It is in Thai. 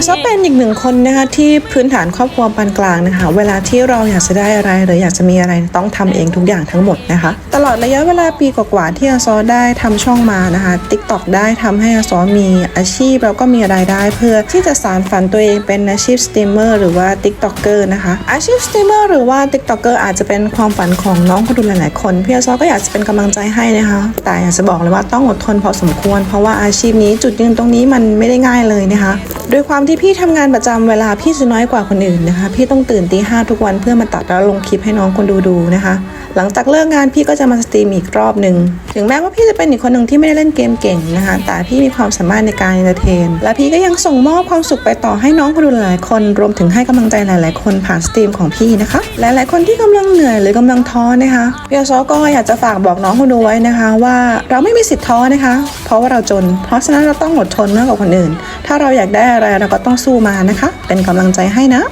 อาซอเป็นอีกหนึ่งคนนะคะที่พื้นฐานครอบครัวปานกลางนะคะ เวลาที่เราอยากจะได้อะไรหรืออยากจะมีอะไรต้องทำเองทุกอย่างทั้งหมดนะคะ ตลอดระยะเวลาปีกว่าๆที่อาซอได้ทำช่องมานะคะ TikTok ได้ทำให้อาซอมีอาชีพแล้วก็มีรายได้เพื่อที่จะสานฝันตัวเองเป็นอาชีพสตรีมเมอร์หรือว่า TikToker นะคะอาชีพสตรีมเมอร์หรือว่า TikToker อร์อาจจะเป็นความฝันของน้องคนดูหลายๆคนพี่อาซอก็อยากจะเป็นกำลังใจให้นะคะ แต่อยากจะบอกเลยว่าต้องอดทนพอสมควร เพราะว่าอาชีพนี้จุดยืนตรงนี้มันไม่ได้ง่ายเลยนะคะ ด้วยความที่พี่ทำงานประจำเวลาพี่จะน้อยกว่าคนอื่นนะคะ พี่ต้องตื่นตีห้าทุกวันเพื่อมาตัดแล้วลงคลิปให้น้องคนดูดูนะคะ หลังจากเลิกงานพี่ก็จะมาสตรีมอีกรอบหนึ่งถึงแม้ว่าพี่จะเป็นอีกคนหนึ่งที่ไม่ได้เล่นเกมเก่งนะคะ แต่พี่มีความสามารถในการเอนเตอร์เทน และพี่ก็ยังส่งมอบความสุขไปต่อให้น้องคนดูหลายคน รวมถึงให้กำลังใจหลาย ๆ คนผ่านสตรีมของพี่นะคะหลายๆคนที่กำลังเหนื่อยหรือกำลังท้อนะคะพี่อซอก็อยากจะฝากบอกน้องคนดูไว้นะคะ ว่าเราไม่มีสิทธิ์ท้อนะคะ เพราะว่าเราจน เพราะฉะนั้นเราต้องอดทนมากกว่าคนอื่น ถ้าเราอยากได้อะไรเราก็ต้องสู้มานะคะ เป็นกำลังใจให้นะ